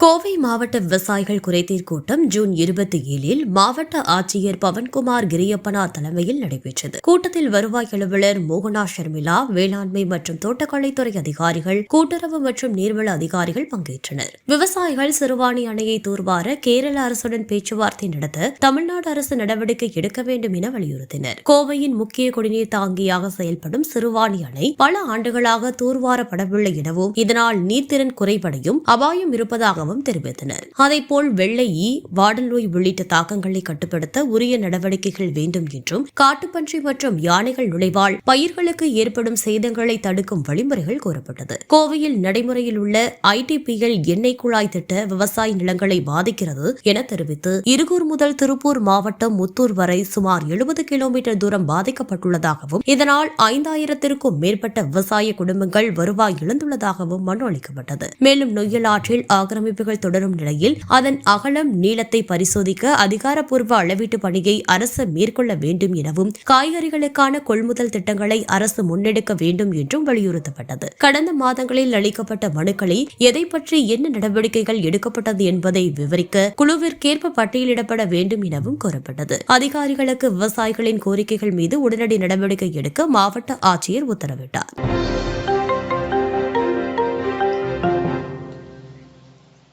கோவை மாவட்ட விவசாயிகள் குறைதீர் கூட்டம் ஜூன் இருபத்தி ஏழில் மாவட்ட ஆட்சியர் பவன்குமார் கிரியப்பனா தலைமையில் நடைபெற்றது. கூட்டத்தில் வருவாய் அலுவலர் மோகனா ஷர்மிளா வேளாண்மை மற்றும் தோட்டக்கலைத்துறை அதிகாரிகள் கூட்டுறவு மற்றும் நீர்வள அதிகாரிகள் பங்கேற்றனர். விவசாயிகள் சிறுவாணி அணையை தூர்வார கேரள அரசுடன் பேச்சுவார்த்தை நடத்த தமிழ்நாடு அரசு நடவடிக்கை எடுக்க வேண்டும் என வலியுறுத்தினர். கோவையின் முக்கிய குடிநீர் தாங்கியாக செயல்படும் சிறுவாணி அணை பல ஆண்டுகளாக தூர்வாரப்படவில்லை எனவும் இதனால் நீர்த்திறன் குறைபடையும் அபாயம் இருப்பதாக இருப்பதாகவும் தெரிவித்தனர். அதேபோல் வெள்ளை ஈ வாடல் நோய் உள்ளிட்ட தாக்கங்களை கட்டுப்படுத்த உரிய நடவடிக்கைகள் வேண்டும் என்றும் காட்டுப்பன்றி மற்றும் யானைகள் நுழைவால் பயிர்களுக்கு ஏற்படும் சேதங்களை தடுக்கும் வழிமுறைகள் கூறப்பட்டது. கோவையில் நடைமுறையில் உள்ள ஐடிபிஎல் எண்ணெய் குழாய் திட்ட விவசாய நிலங்களை பாதிக்கிறது என தெரிவித்து இருகூர் முதல் திருப்பூர் மாவட்டம் முத்தூர் வரை சுமார் எழுபது கிலோமீட்டர் தூரம் பாதிக்கப்பட்டுள்ளதாகவும் இதனால் ஐந்தாயிரத்திற்கும் மேற்பட்ட விவசாய குடும்பங்கள் வருவாய் இழந்துள்ளதாகவும் மனு அளிக்கப்பட்டது. மேலும் நொய்யல் ஆற்றில் ஆக்கிரமிப்பு ஆக்கிரமிப்புகள் தொடரும் நிலையில் அதன் அகலம் நீளத்தை பரிசோதிக்க அதிகாரப்பூர்வ அளவீட்டு பணியை அரசு மேற்கொள்ள வேண்டும் எனவும் காய்கறிகளுக்கான கொள்முதல் திட்டங்களை அரசு முன்னெடுக்க வேண்டும் என்றும் வலியுறுத்தப்பட்டது. கடந்த மாதங்களில் அளிக்கப்பட்ட மனுக்களில் எதை பற்றி என்ன நடவடிக்கைகள் எடுக்கப்பட்டது என்பதை விவரிக்க குழுவிற்கேற்ப பட்டியலிடப்பட வேண்டும் எனவும் கூறப்பட்டது. அதிகாரிகளுக்கு விவசாயிகளின் கோரிக்கைகள் மீது உடனடி நடவடிக்கை எடுக்க மாவட்ட ஆட்சியர் உத்தரவிட்டார்.